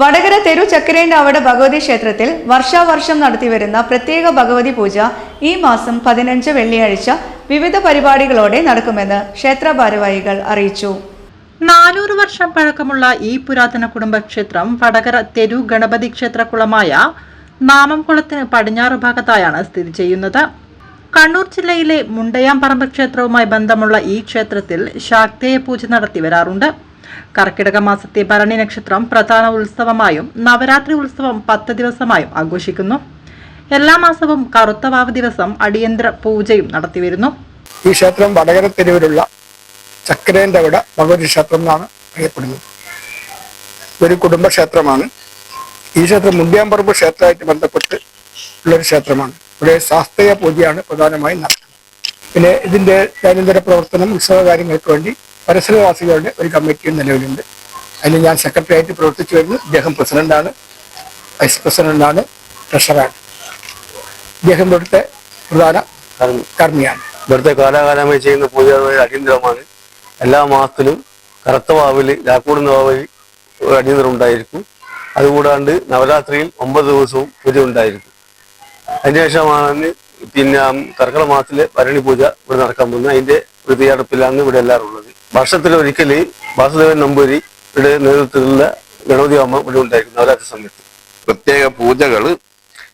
വടകര തെരു ചക്കരേണ്ടാവട ഭഗവതി ക്ഷേത്രത്തിൽ വർഷാവർഷം നടത്തിവരുന്ന പ്രത്യേക ഭഗവതി പൂജ ഈ മാസം പതിനഞ്ച് വെള്ളിയാഴ്ച വിവിധ പരിപാടികളോടെ നടക്കുമെന്ന് ക്ഷേത്ര ഭാരവാഹികൾ അറിയിച്ചു. നാനൂറ് വർഷം പഴക്കമുള്ള ഈ പുരാതന കുടുംബക്ഷേത്രം വടകര തെരു ഗണപതി ക്ഷേത്രകുളമായ നാമംകുളത്തിന് പടിഞ്ഞാറ് ഭാഗത്തായാണ് സ്ഥിതി ചെയ്യുന്നത്. കണ്ണൂർ ജില്ലയിലെ മുണ്ടയാംപറമ്പ് ക്ഷേത്രവുമായി ബന്ധമുള്ള ഈ ക്ഷേത്രത്തിൽ ശാക്തേയ പൂജ നടത്തി വരാറുണ്ട്. കർക്കിടക മാസത്തെ ഭരണി നക്ഷത്രം പ്രധാന ഉത്സവമായും നവരാത്രി ഉത്സവം പത്ത് ദിവസമായും ആഘോഷിക്കുന്നു. എല്ലാ മാസവും കറുത്തവാവ് ദിവസം അടിയന്തര പൂജയും നടത്തിവരുന്നു. ഈ ക്ഷേത്രം വടകര തെരുവിലുള്ള ചക്കരേന്റെ അവിടെ ഭഗവതി ക്ഷേത്രം എന്നാണ് അറിയപ്പെടുന്നത്. ഒരു കുടുംബക്ഷേത്രമാണ് ഈ ക്ഷേത്രം മുണ്ടിയാമ്പറമ്പ് ക്ഷേത്രമായിട്ട് ബന്ധപ്പെട്ട് ഉള്ളൊരു ക്ഷേത്രമാണ്. ഇവിടെ ശാസ്ത്രീയ പൂജയാണ് പ്രധാനമായും നടക്കുന്നത് പിന്നെ ഇതിന്റെ ദൈനംദിന പ്രവർത്തനം ഉത്സവ കാര്യങ്ങൾക്ക് വേണ്ടി പരിസരവാസികളുടെ ഒരു കമ്മിറ്റിയും നിലവിലുണ്ട്. അതിൽ ഞാൻ സെക്രട്ടറി ആയിട്ട് പ്രവർത്തിച്ചു വരുന്നു ഇദ്ദേഹം പ്രസിഡന്റാണ് വൈസ് പ്രസിഡന്റാണ് ട്രഷറാണ് ഇദ്ദേഹം ഇവിടുത്തെ പ്രധാന കർമ്മിയാണ്. ഇവിടുത്തെ കാലാകാലമായി ചെയ്യുന്ന പൂജകൾ അടിയന്തരമാണ്. എല്ലാ മാസത്തിലും കറുത്ത വാവിൽ രാക്കൂടുന്ന വാവിൽ അടിയന്തരം ഉണ്ടായിരിക്കും. അതുകൂടാണ്ട് നവരാത്രിയിൽ ഒമ്പത് ദിവസവും പൂജ ഉണ്ടായിരിക്കും. അതിനുശേഷമാണ് പിന്നെ കർക്കിടക മാസത്തിലെ ഭരണി പൂജ ഇവിടെ നടക്കാൻ പോകുന്നത്. അതിന്റെ ഒരു തയ്യാറെടുപ്പിലാണ് ഇവിടെ എല്ലാവരും വർഷത്തിലൊരിക്കൽ വാസുദേവൻ നമ്പൂരിയുടെ നേതൃത്വത്തിലുള്ള ഗണപതി ഹോമം ഇവിടെ ഉണ്ടായിരിക്കും നവരാത്രി സമയത്ത്. പ്രത്യേക പൂജകൾ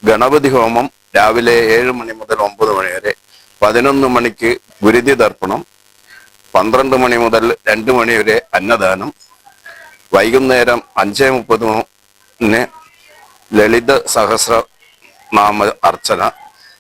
ഗണപതി ഹോമം രാവിലെ ഏഴ് മണി മുതൽ ഒമ്പത് മണി വരെ പതിനൊന്ന് മണിക്ക് ഗുരുതി തർപ്പണം പന്ത്രണ്ട് മണി മുതൽ രണ്ട് മണി വരെ അന്നദാനം വൈകുന്നേരം അഞ്ചേ മുപ്പതിന് ലളിത സഹസ്ര നാമ അർച്ചന